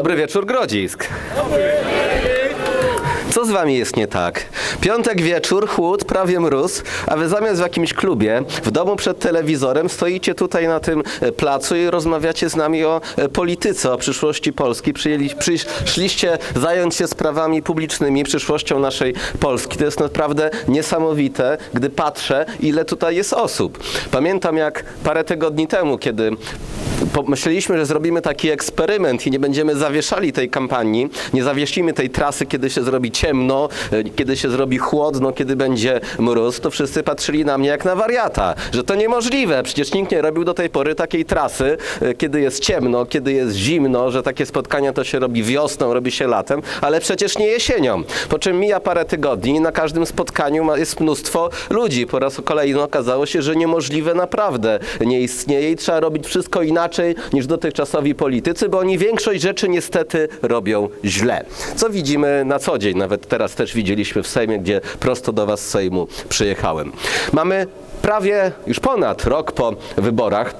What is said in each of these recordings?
Dobry wieczór, Grodzisk. Co z wami jest nie tak? Piątek wieczór, chłód, prawie mróz, a wy zamiast w jakimś klubie, w domu przed telewizorem, stoicie tutaj na tym e, placu i rozmawiacie z nami o e, polityce, o przyszłości Polski. Przyjęli, przyszliście zająć się sprawami publicznymi, przyszłością naszej Polski. To jest naprawdę niesamowite, gdy patrzę, ile tutaj jest osób. Pamiętam jak parę tygodni temu, kiedy pomyśleliśmy, że zrobimy taki eksperyment i nie będziemy zawieszali tej kampanii, nie zawiesimy tej trasy, kiedy się zrobi ciemno, e, kiedy się zrobi chłodno, kiedy będzie mróz, to wszyscy patrzyli na mnie jak na wariata, że to niemożliwe. Przecież nikt nie robił do tej pory takiej trasy, e, kiedy jest ciemno, kiedy jest zimno, że takie spotkania to się robi wiosną, robi się latem, ale przecież nie jesienią. Po czym mija parę tygodni i na każdym spotkaniu jest mnóstwo ludzi. Po raz kolejny okazało się, że niemożliwe naprawdę nie istnieje i trzeba robić wszystko inaczej niż dotychczasowi politycy, bo oni większość rzeczy niestety robią źle. Co widzimy na co dzień, nawet teraz też widzieliśmy w Sejmie, gdzie prosto do Was z Sejmu przyjechałem. Mamy prawie już ponad rok po wyborach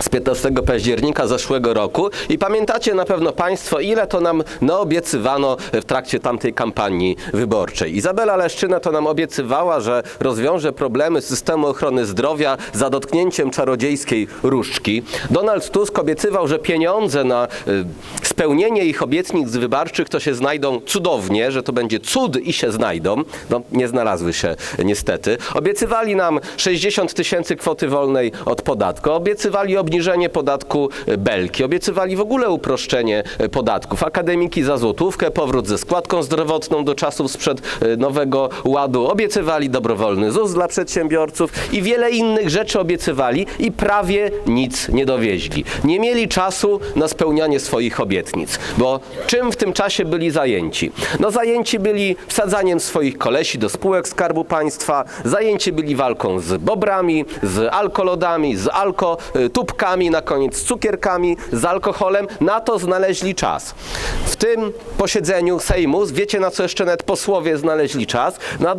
z 15 października zeszłego roku i pamiętacie na pewno Państwo, ile to nam naobiecywano w trakcie tamtej kampanii wyborczej. Izabela Leszczyna to nam obiecywała, że rozwiąże problemy systemu ochrony zdrowia za dotknięciem czarodziejskiej różdżki. Donald Tusk obiecywał, że pieniądze na y, spełnienie ich obietnic wyborczych to się znajdą cudownie, że to będzie cud i się znajdą. No, nie znalazły się niestety. Obiecywali nam 60 tysięcy kwoty wolnej od podatku. Obiecywali obniżenie podatku belki. Obiecywali w ogóle uproszczenie podatków. Akademiki za złotówkę, powrót ze składką zdrowotną do czasów sprzed y, nowego ładu. Obiecywali dobrowolny ZUS dla przedsiębiorców i wiele innych rzeczy obiecywali i prawie nic nie dowieźli. Nie mieli czasu na spełnianie swoich obietnic, bo czym w tym czasie byli zajęci? No zajęci byli wsadzaniem swoich kolesi do spółek Skarbu Państwa, zajęci byli walką z bobrami, z alkolodami, z alkotubkami, na koniec z cukierkami, z alkoholem. Na to znaleźli czas. W tym posiedzeniu Sejmu, wiecie na co jeszcze nawet posłowie znaleźli czas? Na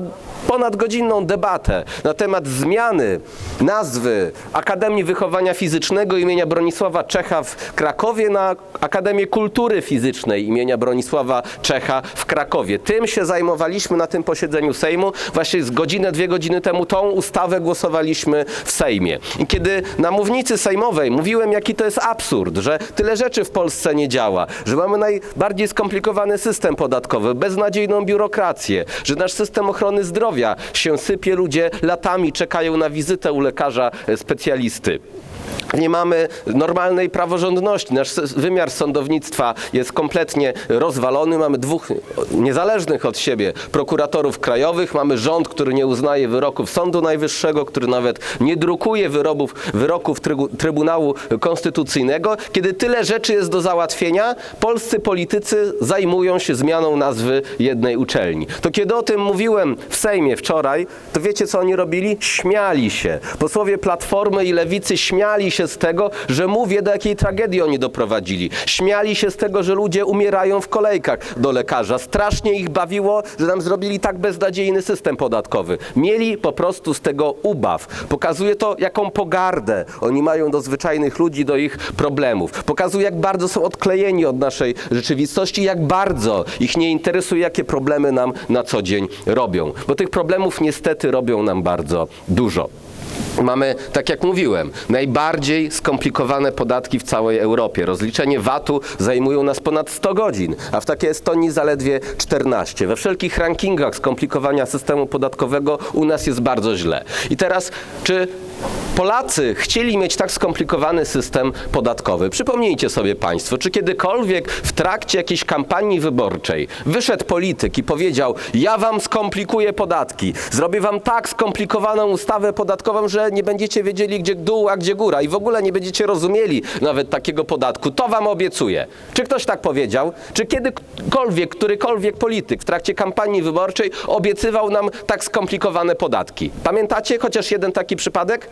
ponadgodzinną debatę na temat zmiany nazwy Akademii Wychowania Fizycznego imienia Bronisława Czecha w Krakowie na Akademię Kultury Fizycznej imienia Bronisława Czecha w Krakowie. Tym się zajmowaliśmy na tym posiedzeniu Sejmu. Właśnie z godzinę, dwie godziny temu tą ustawę głosowaliśmy w Sejmie. I kiedy na mównicy sejmowej mówiłem, jaki to jest absurd, że tyle rzeczy w Polsce nie działa, że mamy najbardziej skomplikowany system podatkowy, beznadziejną biurokrację, że nasz system ochrony zdrowia się sypie, ludzie latami czekają na wizytę u lekarza e, specjalisty. Nie mamy normalnej praworządności. Nasz wymiar sądownictwa jest kompletnie rozwalony. Mamy dwóch niezależnych od siebie prokuratorów krajowych. Mamy rząd, który nie uznaje wyroków Sądu Najwyższego, który nawet nie drukuje wyrobów, wyroków Trybunału Konstytucyjnego. Kiedy tyle rzeczy jest do załatwienia, polscy politycy zajmują się zmianą nazwy jednej uczelni. To kiedy o tym mówiłem w Sejmie wczoraj, to wiecie co oni robili? Śmiali się. Posłowie Platformy i Lewicy śmiali się z tego, że mówię, do jakiej tragedii oni doprowadzili. Śmiali się z tego, że ludzie umierają w kolejkach do lekarza. Strasznie ich bawiło, że nam zrobili tak beznadziejny system podatkowy. Mieli po prostu z tego ubaw. Pokazuje to, jaką pogardę oni mają do zwyczajnych ludzi, do ich problemów. Pokazuje, jak bardzo są odklejeni od naszej rzeczywistości, jak bardzo ich nie interesuje, jakie problemy nam na co dzień robią. Bo tych problemów niestety robią nam bardzo dużo. Mamy, tak jak mówiłem, najbardziej skomplikowane podatki w całej Europie. Rozliczenie VAT-u zajmują nas ponad 100 godzin, a w takiej Estonii zaledwie 14. We wszelkich rankingach skomplikowania systemu podatkowego u nas jest bardzo źle. I teraz, czy Polacy chcieli mieć tak skomplikowany system podatkowy. Przypomnijcie sobie Państwo, czy kiedykolwiek w trakcie jakiejś kampanii wyborczej wyszedł polityk i powiedział: Ja Wam skomplikuję podatki, zrobię Wam tak skomplikowaną ustawę podatkową, że nie będziecie wiedzieli, gdzie dół, a gdzie góra i w ogóle nie będziecie rozumieli nawet takiego podatku. To Wam obiecuję. Czy ktoś tak powiedział? Czy kiedykolwiek, którykolwiek polityk w trakcie kampanii wyborczej obiecywał nam tak skomplikowane podatki? Pamiętacie chociaż jeden taki przypadek?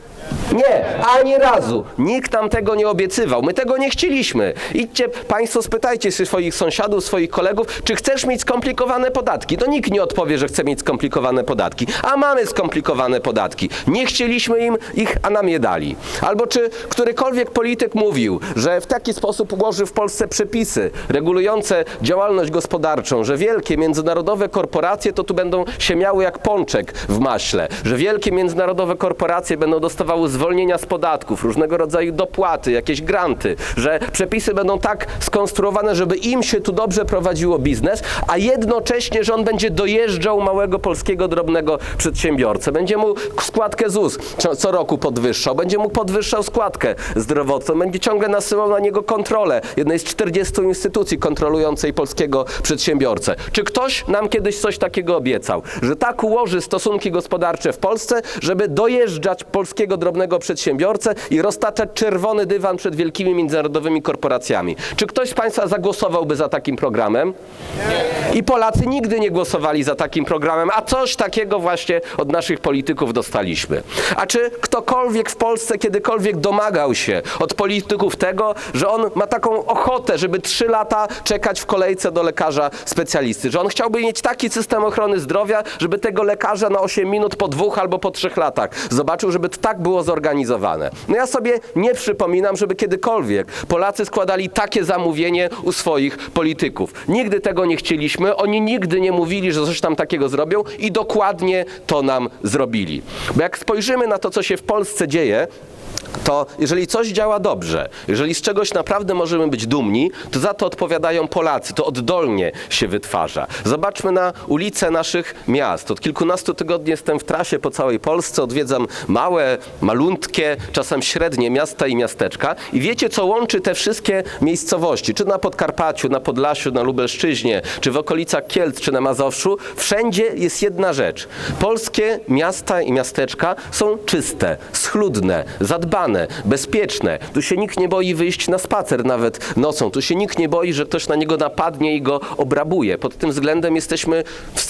Nie, ani razu. Nikt nam tego nie obiecywał. My tego nie chcieliśmy. Idźcie Państwo, spytajcie się swoich sąsiadów, swoich kolegów, czy chcesz mieć skomplikowane podatki. To nikt nie odpowie, że chce mieć skomplikowane podatki. A mamy skomplikowane podatki. Nie chcieliśmy im ich, a nam je dali. Albo czy którykolwiek polityk mówił, że w taki sposób ułoży w Polsce przepisy regulujące działalność gospodarczą, że wielkie międzynarodowe korporacje to tu będą się miały jak pączek w maśle, że wielkie międzynarodowe korporacje będą dostawały zwolnienia z podatków, różnego rodzaju dopłaty, jakieś granty, że przepisy będą tak skonstruowane, żeby im się tu dobrze prowadziło biznes, a jednocześnie, że on będzie dojeżdżał małego polskiego drobnego przedsiębiorcę. Będzie mu składkę ZUS co- roku podwyższał, będzie mu podwyższał składkę zdrowotną, będzie ciągle nasyłał na niego kontrolę jednej z 40 instytucji kontrolującej polskiego przedsiębiorcę. Czy ktoś nam kiedyś coś takiego obiecał, że tak ułoży stosunki gospodarcze w Polsce, żeby dojeżdżać polskiego drobnego przedsiębiorcę i roztaczać czerwony dywan przed wielkimi międzynarodowymi korporacjami? Czy ktoś z Państwa zagłosowałby za takim programem? I Polacy nigdy nie głosowali za takim programem, a coś takiego właśnie od naszych polityków dostaliśmy. A czy ktokolwiek w Polsce kiedykolwiek domagał się od polityków tego, że on ma taką ochotę, żeby trzy lata czekać w kolejce do lekarza specjalisty, że on chciałby mieć taki system ochrony zdrowia, żeby tego lekarza na 8 minut po dwóch albo po trzech latach zobaczył, żeby tak było zorganizowane. No ja sobie nie przypominam, żeby kiedykolwiek Polacy składali takie zamówienie u swoich polityków. Nigdy tego nie chcieliśmy, oni nigdy nie mówili, że coś tam takiego zrobią i dokładnie to nam zrobili. Bo jak spojrzymy na to, co się w Polsce dzieje, to jeżeli coś działa dobrze, jeżeli z czegoś naprawdę możemy być dumni, to za to odpowiadają Polacy, to oddolnie się wytwarza. Zobaczmy na ulice naszych miast. Od kilkunastu tygodni jestem w trasie po całej Polsce, odwiedzam małe, malutkie, czasem średnie miasta i miasteczka i wiecie, co łączy te wszystkie miejscowości, czy na Podkarpaciu, na Podlasiu, na Lubelszczyźnie, czy w okolicach Kielc, czy na Mazowszu, wszędzie jest jedna rzecz. Polskie miasta i miasteczka są czyste, schludne, zadbane, bezpieczne. Tu się nikt nie boi wyjść na spacer nawet nocą. Tu się nikt nie boi, że ktoś na niego napadnie i go obrabuje. Pod tym względem jesteśmy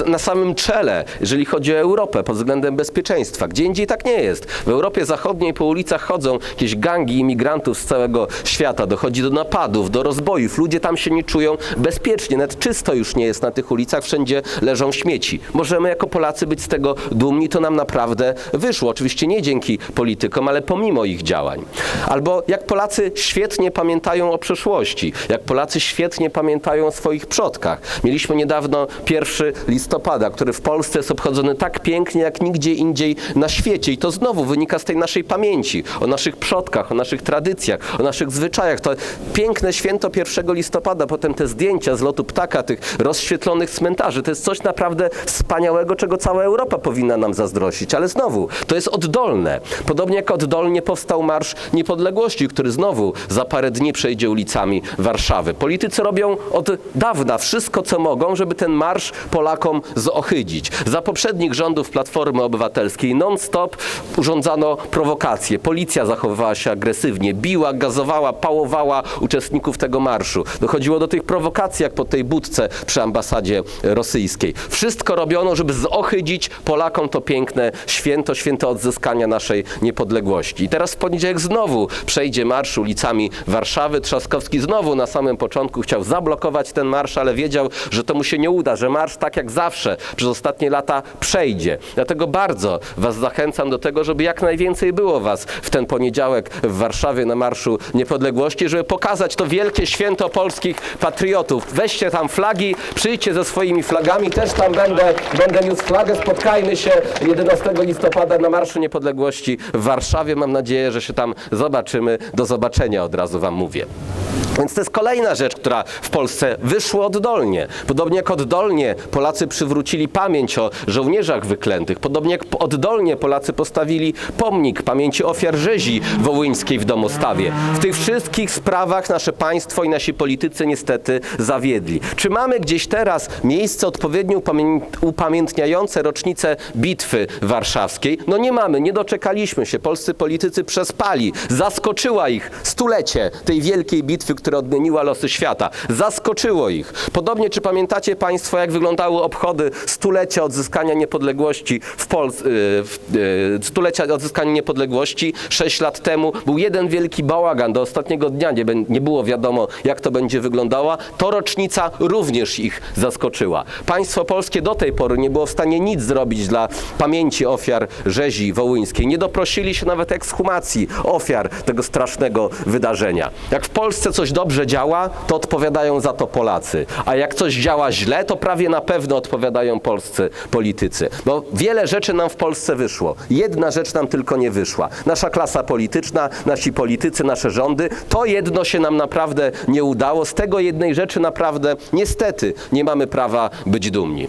na samym czele, jeżeli chodzi o Europę, pod względem bezpieczeństwa. Gdzie indziej tak nie jest. W Europie Zachodniej po ulicach chodzą jakieś gangi imigrantów z całego świata. Dochodzi do napadów, do rozbojów. Ludzie tam się nie czują bezpiecznie. Nawet czysto już nie jest na tych ulicach. Wszędzie leżą śmieci. Możemy jako Polacy być z tego dumni. To nam naprawdę wyszło. Oczywiście nie dzięki politykom, ale pomimo ich działań. Albo jak Polacy świetnie pamiętają o przeszłości, jak Polacy świetnie pamiętają o swoich przodkach. Mieliśmy niedawno 1 listopada, który w Polsce jest obchodzony tak pięknie jak nigdzie indziej na świecie. I to znowu wynika z tej naszej pamięci o naszych przodkach, o naszych tradycjach, o naszych zwyczajach. To piękne święto 1 listopada, potem te zdjęcia z lotu ptaka, tych rozświetlonych cmentarzy. To jest coś naprawdę wspaniałego, czego cała Europa powinna nam zazdrościć. Ale znowu, to jest oddolne. Podobnie jak oddolnie powstał Marsz Niepodległości, który znowu za parę dni przejdzie ulicami Warszawy. Politycy robią od dawna wszystko, co mogą, żeby ten marsz Polakom zohydzić. Za poprzednich rządów Platformy Obywatelskiej non-stop urządzano prowokacje. Policja zachowywała się agresywnie, biła, gazowała, pałowała uczestników tego marszu. Dochodziło do tych prowokacji, jak po tej budce przy ambasadzie rosyjskiej. Wszystko robiono, żeby zohydzić Polakom to piękne święto, święto odzyskania naszej niepodległości. I teraz w poniedziałek znowu przejdzie marsz ulicami Warszawy. Trzaskowski znowu na samym początku chciał zablokować ten marsz, ale wiedział, że to mu się nie uda, że marsz tak jak zawsze przez ostatnie lata przejdzie. Dlatego bardzo Was zachęcam do tego, żeby jak najwięcej było Was w ten poniedziałek w Warszawie na Marszu Niepodległości, żeby pokazać to wielkie święto polskich patriotów. Weźcie tam flagi, przyjdźcie ze swoimi flagami, też tam będę, będę niósł flagę, spotkajmy się 11 listopada na Marszu Niepodległości w Warszawie. Mam nadzieję, że się tam zobaczymy. Do zobaczenia od razu Wam mówię. Więc to jest kolejna rzecz, która w Polsce wyszła oddolnie. Podobnie jak oddolnie Polacy przywrócili pamięć o żołnierzach wyklętych. Podobnie jak oddolnie Polacy postawili pomnik pamięci ofiar rzezi wołyńskiej w Domostawie. W tych wszystkich sprawach nasze państwo i nasi politycy niestety zawiedli. Czy mamy gdzieś teraz miejsce odpowiednio upamię- upamiętniające rocznicę bitwy warszawskiej? No nie mamy, nie doczekaliśmy się. Polscy politycy przespali. Zaskoczyła ich stulecie tej wielkiej bitwy, która odmieniła losy świata. Zaskoczyło ich. Podobnie, czy pamiętacie Państwo, jak wyglądały obchody stulecia odzyskania niepodległości w Polsce, stulecia odzyskania niepodległości 6 lat temu. Był jeden wielki bałagan, do ostatniego dnia nie, nie było wiadomo, jak to będzie wyglądała. To rocznica również ich zaskoczyła. Państwo polskie do tej pory nie było w stanie nic zrobić dla pamięci ofiar rzezi wołyńskiej. Nie doprosili się nawet ekshumacji ofiar tego strasznego wydarzenia. Jak w Polsce coś dobrze działa, to odpowiadają za to Polacy. A jak coś działa źle, to prawie na pewno odpowiadają polscy politycy. Bo wiele rzeczy nam w Polsce wyszło. Jedna rzecz nam tylko nie wyszła. Nasza klasa polityczna, nasi politycy, nasze rządy, to jedno się nam naprawdę nie udało. Z tego jednej rzeczy naprawdę niestety nie mamy prawa być dumni.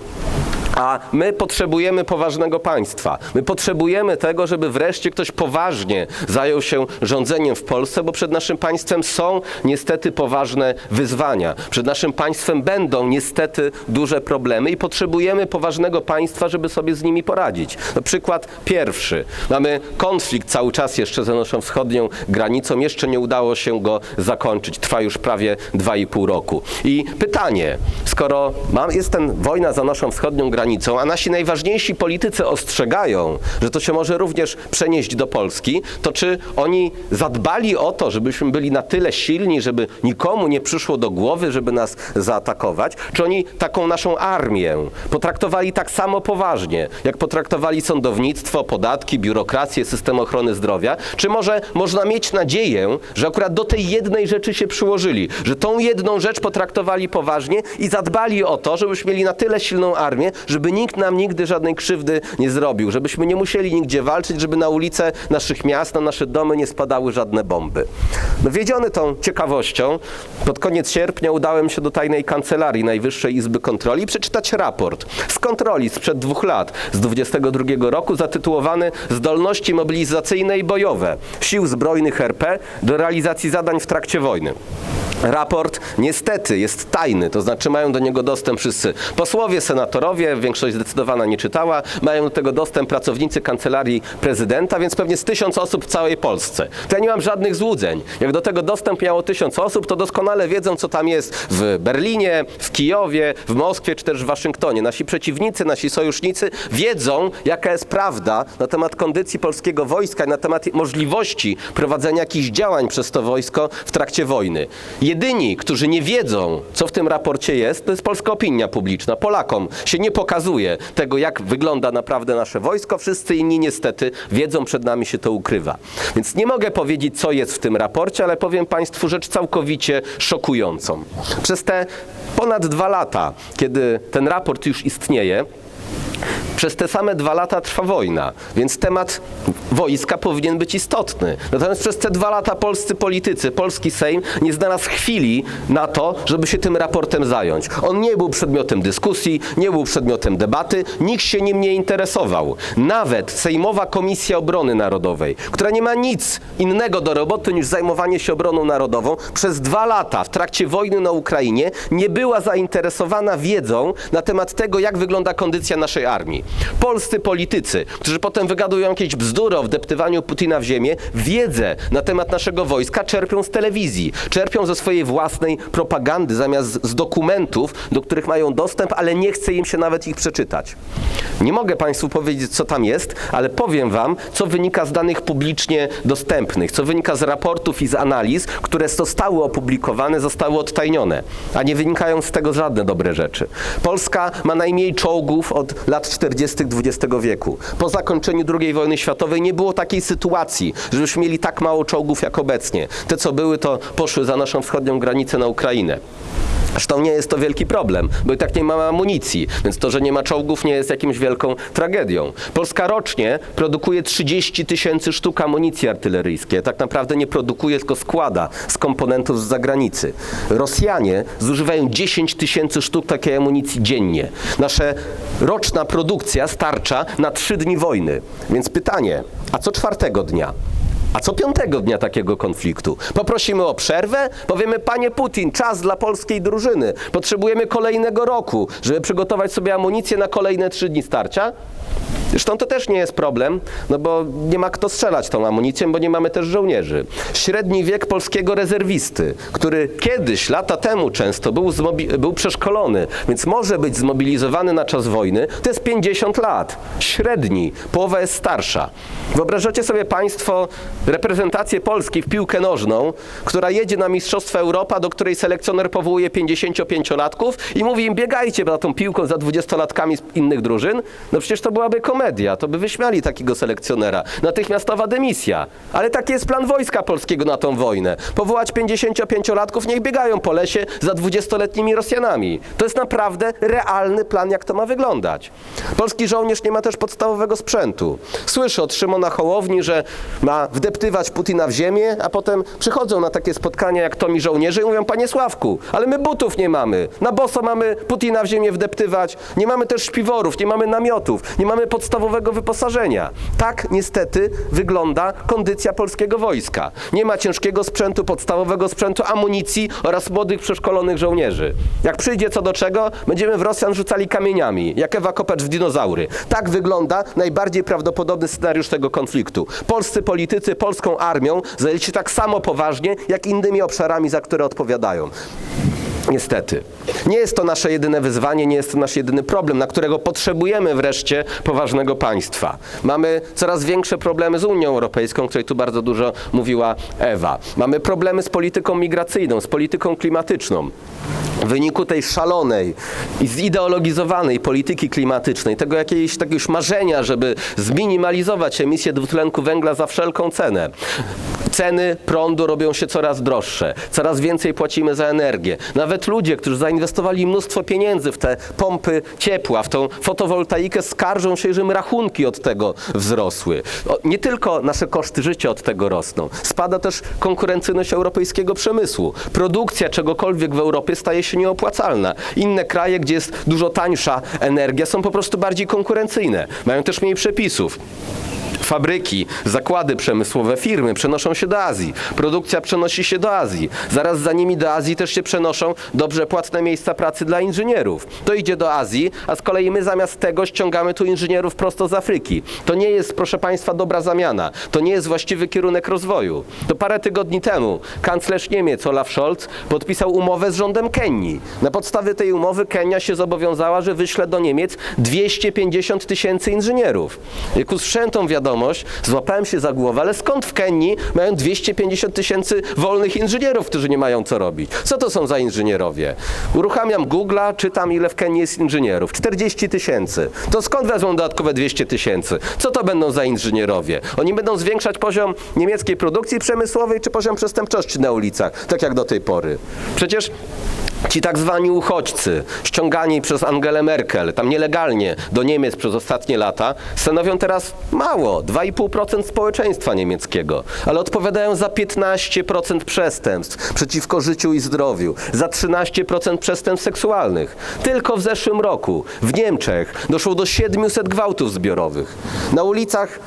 A my potrzebujemy poważnego państwa. My potrzebujemy tego, żeby wreszcie ktoś poważnie zajął się rządzeniem w Polsce, bo przed naszym państwem są niestety poważne wyzwania. Przed naszym państwem będą niestety duże problemy i potrzebujemy poważnego państwa, żeby sobie z nimi poradzić. No, przykład pierwszy. Mamy konflikt cały czas jeszcze za naszą wschodnią granicą. Jeszcze nie udało się go zakończyć. Trwa już prawie 2,5 roku. I pytanie, skoro mam, jest ten wojna za naszą wschodnią granicą, a nasi najważniejsi politycy ostrzegają, że to się może również przenieść do Polski, to czy oni zadbali o to, żebyśmy byli na tyle silni, żeby nikomu nie przyszło do głowy, żeby nas zaatakować? Czy oni taką naszą armię potraktowali tak samo poważnie, jak potraktowali sądownictwo, podatki, biurokrację, system ochrony zdrowia? Czy może można mieć nadzieję, że akurat do tej jednej rzeczy się przyłożyli, że tą jedną rzecz potraktowali poważnie i zadbali o to, żebyśmy mieli na tyle silną armię, żeby nikt nam nigdy żadnej krzywdy nie zrobił, żebyśmy nie musieli nigdzie walczyć, żeby na ulice naszych miast, na nasze domy nie spadały żadne bomby. No wiedziony tą ciekawością, pod koniec sierpnia udałem się do tajnej kancelarii Najwyższej Izby Kontroli przeczytać raport z kontroli sprzed dwóch lat, z 22 roku, zatytułowany Zdolności mobilizacyjne i bojowe Sił Zbrojnych RP do realizacji zadań w trakcie wojny. Raport niestety jest tajny, to znaczy mają do niego dostęp wszyscy posłowie, senatorowie, większość zdecydowana nie czytała, mają do tego dostęp pracownicy kancelarii prezydenta, więc pewnie z tysiąc osób w całej Polsce. To ja nie mam żadnych złudzeń. Jak do tego dostęp miało tysiąc osób, to doskonale wiedzą, co tam jest w Berlinie, w Kijowie, w Moskwie czy też w Waszyngtonie. Nasi przeciwnicy, nasi sojusznicy wiedzą, jaka jest prawda na temat kondycji polskiego wojska i na temat możliwości prowadzenia jakichś działań przez to wojsko w trakcie wojny. Jedyni, którzy nie wiedzą, co w tym raporcie jest, to jest polska opinia publiczna. Polakom się nie pokazuje tego, jak wygląda naprawdę nasze wojsko. Wszyscy inni niestety wiedzą, przed nami się to ukrywa. Więc nie mogę powiedzieć, co jest w tym raporcie, ale powiem Państwu rzecz całkowicie szokującą. Przez te ponad dwa lata, kiedy ten raport już istnieje, przez te same dwa lata trwa wojna, więc temat wojska powinien być istotny. Natomiast przez te dwa lata polscy politycy, polski Sejm nie znalazł chwili na to, żeby się tym raportem zająć. On nie był przedmiotem dyskusji, nie był przedmiotem debaty, nikt się nim nie interesował. Nawet Sejmowa Komisja Obrony Narodowej, która nie ma nic innego do roboty niż zajmowanie się obroną narodową, przez dwa lata w trakcie wojny na Ukrainie nie była zainteresowana wiedzą na temat tego, jak wygląda kondycja naszej armii. Polscy politycy, którzy potem wygadują jakieś bzdury o wdeptywaniu Putina w ziemię, wiedzę na temat naszego wojska czerpią z telewizji, czerpią ze swojej własnej propagandy, zamiast z dokumentów, do których mają dostęp, ale nie chce im się nawet ich przeczytać. Nie mogę Państwu powiedzieć, co tam jest, ale powiem Wam, co wynika z danych publicznie dostępnych, co wynika z raportów i z analiz, które zostały opublikowane, zostały odtajnione, a nie wynikają z tego żadne dobre rzeczy. Polska ma najmniej czołgów od lat 40. XX wieku. Po zakończeniu II wojny światowej nie było takiej sytuacji, żebyśmy mieli tak mało czołgów jak obecnie. Te, co były, to poszły za naszą wschodnią granicę na Ukrainę. Zresztą nie jest to wielki problem, bo i tak nie ma amunicji, więc to, że nie ma czołgów nie jest jakimś wielką tragedią. Polska rocznie produkuje 30 tysięcy sztuk amunicji artyleryjskiej. Tak naprawdę nie produkuje, tylko składa z komponentów z zagranicy. Rosjanie zużywają 10 tysięcy sztuk takiej amunicji dziennie. Nasza roczna produkcja starcza na 3 dni wojny. Więc pytanie, a co czwartego dnia? A co piątego dnia takiego konfliktu? Poprosimy o przerwę? Powiemy, panie Putin, czas dla polskiej drużyny. Potrzebujemy kolejnego roku, żeby przygotować sobie amunicję na kolejne trzy dni starcia? Zresztą to też nie jest problem, no bo nie ma kto strzelać tą amunicją, bo nie mamy też żołnierzy. Średni wiek polskiego rezerwisty, który kiedyś, lata temu często był, był przeszkolony, więc może być zmobilizowany na czas wojny, to jest 50 lat. Średni, połowa jest starsza. Wyobrażacie sobie Państwo reprezentację Polski w piłkę nożną, która jedzie na Mistrzostwa Europa, do której selekcjoner powołuje 55-latków i mówi im biegajcie za tą piłką za 20-latkami z innych drużyn? No przecież to byłaby komedia, to by wyśmiali takiego selekcjonera. Natychmiastowa dymisja. Ale taki jest plan wojska polskiego na tą wojnę. Powołać 55-latków, niech biegają po lesie za 20-letnimi Rosjanami. To jest naprawdę realny plan, jak to ma wyglądać. Polski żołnierz nie ma też podstawowego sprzętu. Słyszę od Szymona Hołowni, że ma wdeptywać Putina w ziemię, a potem przychodzą na takie spotkania jak Tomi żołnierze i mówią, panie Sławku, ale my butów nie mamy. Na boso mamy Putina w ziemię wdeptywać. Nie mamy też śpiworów, nie mamy namiotów, nie mamy podstawowego wyposażenia. Tak niestety wygląda kondycja polskiego wojska. Nie ma ciężkiego sprzętu, podstawowego sprzętu, amunicji oraz młodych przeszkolonych żołnierzy. Jak przyjdzie co do czego, będziemy w Rosjan rzucali kamieniami, jak Ewa Kopacz w dinozaury. Tak wygląda najbardziej prawdopodobny scenariusz tego konfliktu. Polscy politycy polską armią zajęli się tak samo poważnie, jak innymi obszarami, za które odpowiadają. Niestety. Nie jest to nasze jedyne wyzwanie, nie jest to nasz jedyny problem, na którego potrzebujemy wreszcie poważnego państwa. Mamy coraz większe problemy z Unią Europejską, o której tu bardzo dużo mówiła Ewa. Mamy problemy z polityką migracyjną, z polityką klimatyczną. W wyniku tej szalonej i zideologizowanej polityki klimatycznej, tego jakiegoś takiego marzenia, żeby zminimalizować emisję dwutlenku węgla za wszelką cenę. Ceny prądu robią się coraz droższe, coraz więcej płacimy za energię. Nawet ludzie, którzy zainwestowali mnóstwo pieniędzy w te pompy ciepła, w tą fotowoltaikę, skarżą się, że im rachunki od tego wzrosły. Nie tylko nasze koszty życia od tego rosną, spada też konkurencyjność europejskiego przemysłu. Produkcja czegokolwiek w Europie staje się nieopłacalna. Inne kraje, gdzie jest dużo tańsza energia, są po prostu bardziej konkurencyjne, mają też mniej przepisów. Fabryki, zakłady przemysłowe, firmy przenoszą się do Azji. Produkcja przenosi się do Azji. Zaraz za nimi do Azji też się przenoszą dobrze płatne miejsca pracy dla inżynierów. To idzie do Azji, a z kolei my zamiast tego ściągamy tu inżynierów prosto z Afryki. To nie jest, proszę Państwa, dobra zamiana. To nie jest właściwy kierunek rozwoju. To parę tygodni temu kanclerz Niemiec Olaf Scholz podpisał umowę z rządem Kenii. Na podstawie tej umowy Kenia się zobowiązała, że wyśle do Niemiec 250 tysięcy inżynierów. Jak usłyszałem tą wiadomość, złapałem się za głowę, ale skąd w Kenii mają 250 tysięcy wolnych inżynierów, którzy nie mają co robić? Co to są za inżynierowie? Uruchamiam Google'a, czytam ile w Kenii jest inżynierów. 40 tysięcy. To skąd wezmą dodatkowe 200 tysięcy? Co to będą za inżynierowie? Oni będą zwiększać poziom niemieckiej produkcji przemysłowej czy poziom przestępczości na ulicach, tak jak do tej pory. Przecież Ci tak zwani uchodźcy, ściągani przez Angelę Merkel, tam nielegalnie do Niemiec przez ostatnie lata, stanowią teraz mało, 2,5% społeczeństwa niemieckiego, ale odpowiadają za 15% przestępstw przeciwko życiu i zdrowiu, za 13% przestępstw seksualnych. Tylko w zeszłym roku w Niemczech doszło do 700 gwałtów zbiorowych. Na ulicach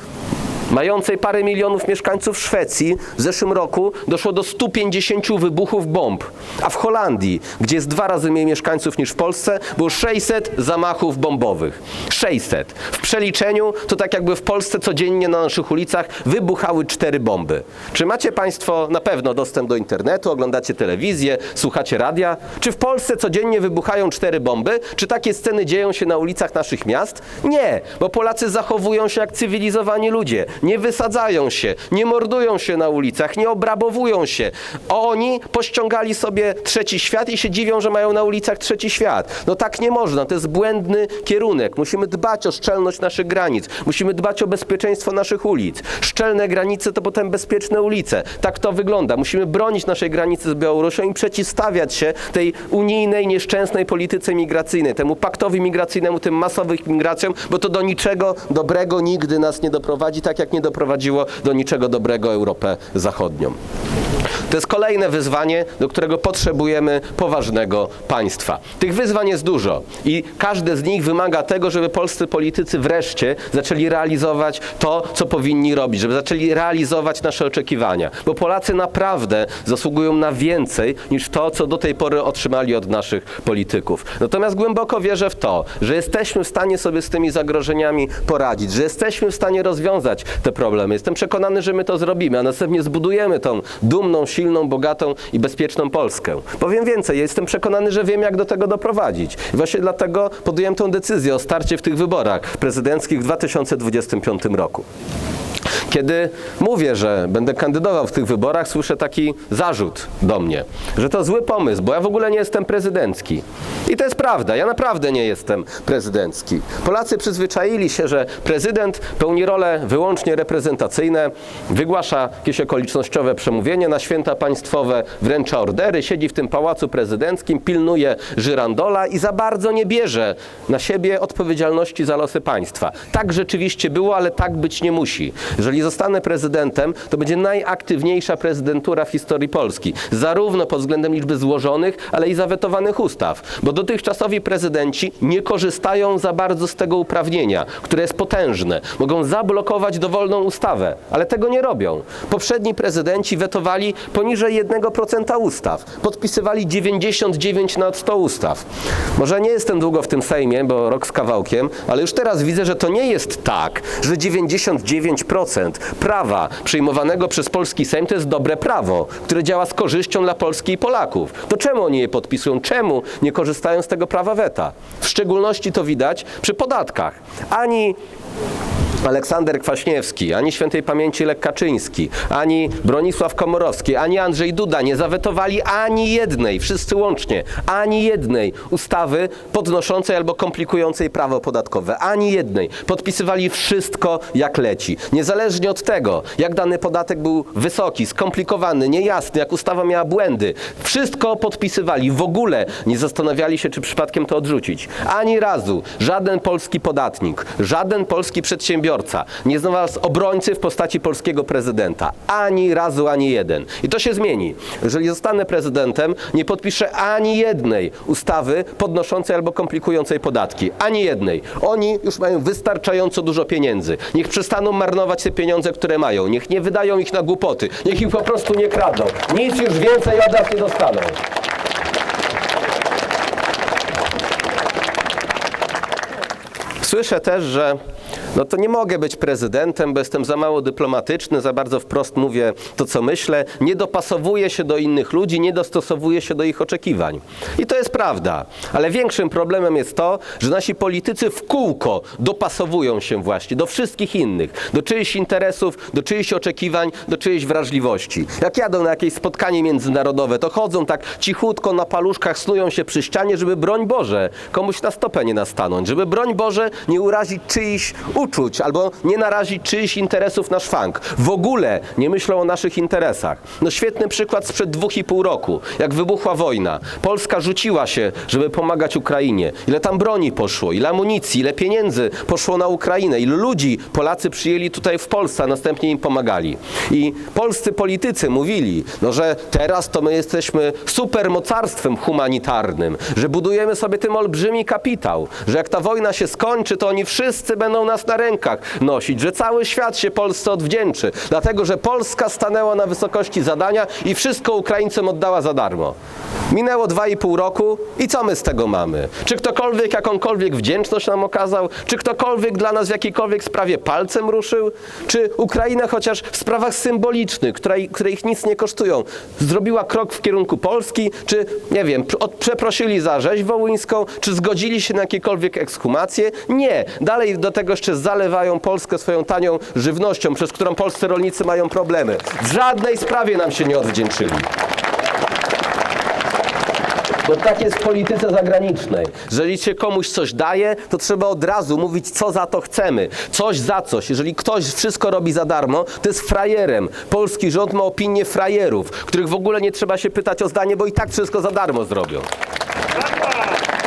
mającej parę milionów mieszkańców Szwecji w zeszłym roku doszło do 150 wybuchów bomb, a w Holandii, gdzie jest dwa razy mniej mieszkańców niż w Polsce, było 600 zamachów bombowych. 600. W przeliczeniu to tak jakby w Polsce codziennie na naszych ulicach wybuchały cztery bomby. Czy macie Państwo na pewno dostęp do internetu, oglądacie telewizję, słuchacie radia? Czy w Polsce codziennie wybuchają cztery bomby? Czy takie sceny dzieją się na ulicach naszych miast? Nie, bo Polacy zachowują się jak cywilizowani ludzie nie wysadzają się, nie mordują się na ulicach, nie obrabowują się. Oni pościągali sobie trzeci świat i się dziwią, że mają na ulicach trzeci świat. No tak nie można, to jest błędny kierunek. Musimy dbać o szczelność naszych granic, musimy dbać o bezpieczeństwo naszych ulic. Szczelne granice to potem bezpieczne ulice. Tak to wygląda. Musimy bronić naszej granicy z Białorusią i przeciwstawiać się tej unijnej, nieszczęsnej polityce migracyjnej, temu paktowi migracyjnemu, tym masowym migracjom, bo to do niczego dobrego nigdy nas nie doprowadzi, tak jak nie doprowadziło do niczego dobrego Europę Zachodnią. To jest kolejne wyzwanie, do którego potrzebujemy poważnego państwa. Tych wyzwań jest dużo i każde z nich wymaga tego, żeby polscy politycy wreszcie zaczęli realizować to, co powinni robić, żeby zaczęli realizować nasze oczekiwania, bo Polacy naprawdę zasługują na więcej niż to, co do tej pory otrzymali od naszych polityków. Natomiast głęboko wierzę w to, że jesteśmy w stanie sobie z tymi zagrożeniami poradzić, że jesteśmy w stanie rozwiązać te problemy. Jestem przekonany, że my to zrobimy, a następnie zbudujemy tą dumną, silną, bogatą i bezpieczną Polskę. Powiem więcej, jestem przekonany, że wiem, jak do tego doprowadzić. I właśnie dlatego podjąłem tę decyzję o starcie w tych wyborach prezydenckich w 2025 roku. Kiedy mówię, że będę kandydował w tych wyborach, słyszę taki zarzut do mnie, że to zły pomysł, bo ja w ogóle nie jestem prezydencki. I to jest prawda, ja naprawdę nie jestem prezydencki. Polacy przyzwyczaili się, że prezydent pełni role wyłącznie reprezentacyjne, wygłasza jakieś okolicznościowe przemówienie na święta państwowe, wręcza ordery, siedzi w tym pałacu prezydenckim, pilnuje żyrandola i za bardzo nie bierze na siebie odpowiedzialności za losy państwa. Tak rzeczywiście było, ale tak być nie musi. Jeżeli zostanę prezydentem, to będzie najaktywniejsza prezydentura w historii Polski. Zarówno pod względem liczby złożonych, ale i zawetowanych ustaw. Bo dotychczasowi prezydenci nie korzystają za bardzo z tego uprawnienia, które jest potężne. Mogą zablokować dowolną ustawę, ale tego nie robią. Poprzedni prezydenci wetowali poniżej 1% ustaw. Podpisywali 99 na 100 ustaw. Może nie jestem długo w tym Sejmie, bo rok z kawałkiem, ale już teraz widzę, że to nie jest tak, że 99% prawa przyjmowanego przez polski Sejm to jest dobre prawo, które działa z korzyścią dla Polski i Polaków. To czemu oni je podpisują? Czemu nie korzystają z tego prawa weta? W szczególności to widać przy podatkach. Ani Aleksander Kwaśniewski, ani świętej pamięci Lech Kaczyński, ani Bronisław Komorowski, ani Andrzej Duda nie zawetowali ani jednej, wszyscy łącznie, ani jednej ustawy podnoszącej albo komplikującej prawo podatkowe. Ani jednej. Podpisywali wszystko jak leci. Niezależnie od tego, jak dany podatek był wysoki, skomplikowany, niejasny, jak ustawa miała błędy. Wszystko podpisywali. W ogóle nie zastanawiali się, czy przypadkiem to odrzucić. Ani razu żaden polski podatnik, żaden polski przedsiębiorca nie znalazł obrońcy w postaci polskiego prezydenta. Ani razu, ani jeden. I to się zmieni. Jeżeli zostanę prezydentem, nie podpiszę ani jednej ustawy podnoszącej albo komplikującej podatki. Ani jednej. Oni już mają wystarczająco dużo pieniędzy. Niech przestaną marnować te pieniądze, które mają. Niech nie wydają ich na głupoty. Niech ich po prostu nie kradną. Nic już więcej od nas nie dostaną. Słyszę też, że no to nie mogę być prezydentem, bo jestem za mało dyplomatyczny, za bardzo wprost mówię to, co myślę, nie dopasowuję się do innych ludzi, nie dostosowuję się do ich oczekiwań. I to jest prawda. Ale większym problemem jest to, że nasi politycy w kółko dopasowują się właśnie do wszystkich innych, do czyichś interesów, do czyichś oczekiwań, do czyjejś wrażliwości. Jak jadą na jakieś spotkanie międzynarodowe, to chodzą tak cichutko na paluszkach, snują się przy ścianie, żeby broń Boże komuś na stopę nie nastanąć, żeby broń Boże nie urazić czyichś uczuć albo nie narazić czyichś interesów na szwank. W ogóle nie myślą o naszych interesach. No świetny przykład sprzed dwóch i pół roku, jak wybuchła wojna. Polska rzuciła się, żeby pomagać Ukrainie. Ile tam broni poszło, ile amunicji, ile pieniędzy poszło na Ukrainę, ilu ludzi Polacy przyjęli tutaj w Polsce, a następnie im pomagali. I polscy politycy mówili, no, że teraz to my jesteśmy supermocarstwem humanitarnym, że budujemy sobie tym olbrzymi kapitał, że jak ta wojna się skończy, to oni wszyscy będą nas na rękach nosić, że cały świat się Polsce odwdzięczy, dlatego że Polska stanęła na wysokości zadania i wszystko Ukraińcom oddała za darmo. Minęło dwa i pół roku i co my z tego mamy? Czy ktokolwiek jakąkolwiek wdzięczność nam okazał? Czy ktokolwiek dla nas w jakiejkolwiek sprawie palcem ruszył? Czy Ukraina chociaż w sprawach symbolicznych, które, które ich nic nie kosztują, zrobiła krok w kierunku Polski? Czy, nie wiem, od, przeprosili za rzeź wołyńską? Czy zgodzili się na jakiekolwiek ekshumacje? Nie. Dalej do tego jeszcze zalewają Polskę swoją tanią żywnością, przez którą polscy rolnicy mają problemy. W żadnej sprawie nam się nie odwdzięczyli. Bo tak jest w polityce zagranicznej. Jeżeli się komuś coś daje, to trzeba od razu mówić, co za to chcemy. Coś za coś. Jeżeli ktoś wszystko robi za darmo, to jest frajerem. Polski rząd ma opinię frajerów, których w ogóle nie trzeba się pytać o zdanie, bo i tak wszystko za darmo zrobią.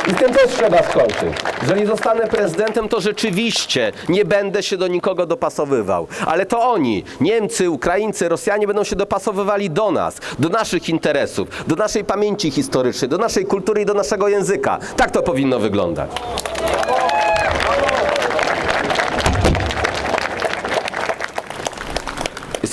I z tym też trzeba skończyć. Jeżeli zostanę prezydentem, to rzeczywiście nie będę się do nikogo dopasowywał. Ale to oni, Niemcy, Ukraińcy, Rosjanie będą się dopasowywali do nas, do naszych interesów, do naszej pamięci historycznej, do naszej kultury i do naszego języka. Tak to powinno wyglądać.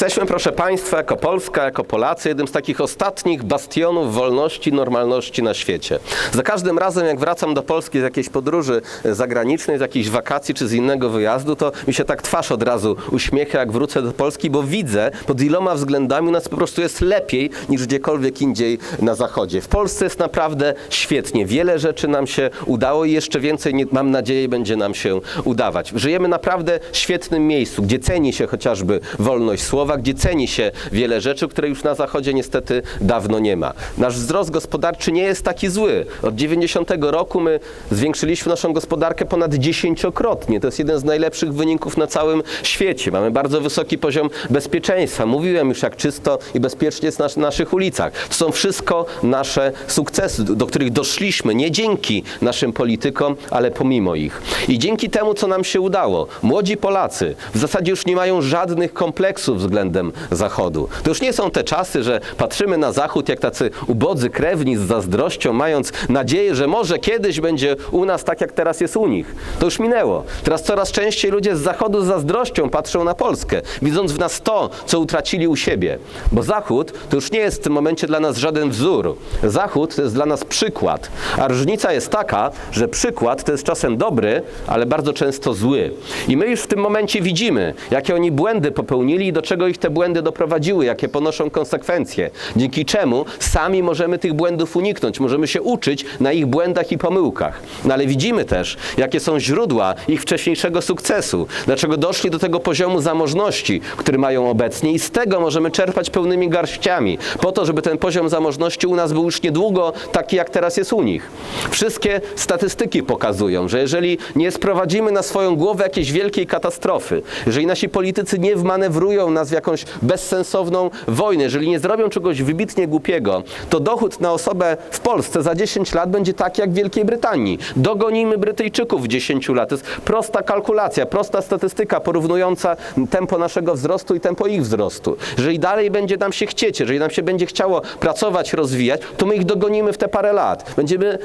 Jesteśmy, proszę Państwa, jako Polska, jako Polacy, jednym z takich ostatnich bastionów wolności, normalności na świecie. Za każdym razem, jak wracam do Polski z jakiejś podróży zagranicznej, z jakiejś wakacji czy z innego wyjazdu, to mi się tak twarz od razu uśmiecha, jak wrócę do Polski, bo widzę pod iloma względami nas po prostu jest lepiej niż gdziekolwiek indziej na Zachodzie. W Polsce jest naprawdę świetnie. Wiele rzeczy nam się udało i jeszcze więcej, mam nadzieję, będzie nam się udawać. Żyjemy naprawdę w świetnym miejscu, gdzie ceni się chociażby wolność słowa, gdzie ceni się wiele rzeczy, które już na Zachodzie niestety dawno nie ma. Nasz wzrost gospodarczy nie jest taki zły. Od 90 roku my zwiększyliśmy naszą gospodarkę ponad dziesięciokrotnie. To jest jeden z najlepszych wyników na całym świecie. Mamy bardzo wysoki poziom bezpieczeństwa. Mówiłem już, jak czysto i bezpiecznie jest na naszych ulicach. To są wszystko nasze sukcesy, do których doszliśmy nie dzięki naszym politykom, ale pomimo ich. I dzięki temu, co nam się udało, młodzi Polacy w zasadzie już nie mają żadnych kompleksów względem Zachodu. To już nie są te czasy, że patrzymy na Zachód jak tacy ubodzy krewni z zazdrością, mając nadzieję, że może kiedyś będzie u nas tak, jak teraz jest u nich. To już minęło. Teraz coraz częściej ludzie z Zachodu z zazdrością patrzą na Polskę, widząc w nas to, co utracili u siebie. Bo Zachód to już nie jest w tym momencie dla nas żaden wzór. Zachód to jest dla nas przykład. A różnica jest taka, że przykład to jest czasem dobry, ale bardzo często zły. I my już w tym momencie widzimy, jakie oni błędy popełnili i do czego ich te błędy doprowadziły, jakie ponoszą konsekwencje. Dzięki czemu sami możemy tych błędów uniknąć, możemy się uczyć na ich błędach i pomyłkach. No ale widzimy też, jakie są źródła ich wcześniejszego sukcesu, dlaczego doszli do tego poziomu zamożności, który mają obecnie i z tego możemy czerpać pełnymi garściami, po to, żeby ten poziom zamożności u nas był już niedługo taki, jak teraz jest u nich. Wszystkie statystyki pokazują, że jeżeli nie sprowadzimy na swoją głowę jakiejś wielkiej katastrofy, jeżeli nasi politycy nie wmanewrują nas jakąś bezsensowną wojnę, jeżeli nie zrobią czegoś wybitnie głupiego, to dochód na osobę w Polsce za 10 lat będzie taki jak w Wielkiej Brytanii. Dogonimy Brytyjczyków w 10 lat. To jest prosta kalkulacja, prosta statystyka porównująca tempo naszego wzrostu i tempo ich wzrostu. Jeżeli dalej będzie nam się chcieć, jeżeli nam się będzie chciało pracować, rozwijać, to my ich dogonimy w te parę lat. Będziemy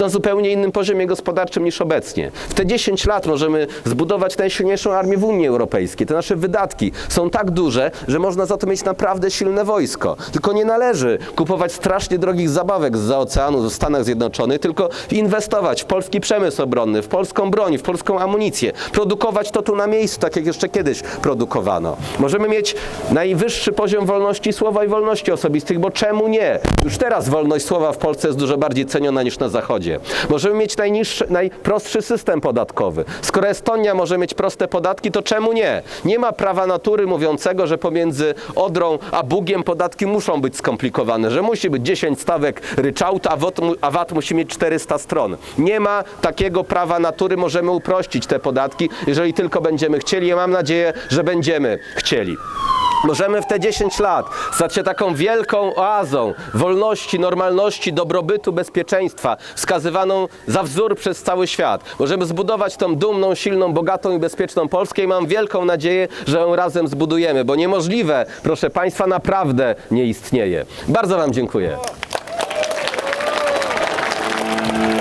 na zupełnie innym poziomie gospodarczym niż obecnie. W te 10 lat możemy zbudować najsilniejszą armię w Unii Europejskiej. Te nasze wydatki są tak duże, że można za to mieć naprawdę silne wojsko. Tylko nie należy kupować strasznie drogich zabawek z oceanu w Stanach Zjednoczonych, tylko inwestować w polski przemysł obronny, w polską broń, w polską amunicję. Produkować to tu na miejscu, tak jak jeszcze kiedyś produkowano. Możemy mieć najwyższy poziom wolności słowa i wolności osobistych, bo czemu nie? Już teraz wolność słowa w Polsce jest dużo bardziej ceniona niż na Zachodzie. Możemy mieć najniższy, najprostszy system podatkowy. Skoro Estonia może mieć proste podatki, to czemu nie? Nie ma prawa natury mówiącego, że pomiędzy Odrą a Bugiem podatki muszą być skomplikowane, że musi być 10 stawek ryczałtu, a VAT musi mieć 400 stron. Nie ma takiego prawa natury, możemy uprościć te podatki, jeżeli tylko będziemy chcieli. Ja mam nadzieję, że będziemy chcieli. Możemy w te 10 lat stać się taką wielką oazą wolności, normalności, dobrobytu, bezpieczeństwa, wskazywaną za wzór przez cały świat. Możemy zbudować tą dumną, silną, bogatą i bezpieczną Polskę i mam wielką nadzieję, że ją razem zbudujemy, bo niemożliwe, proszę Państwa, naprawdę nie istnieje. Bardzo Wam dziękuję.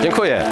Dziękuję.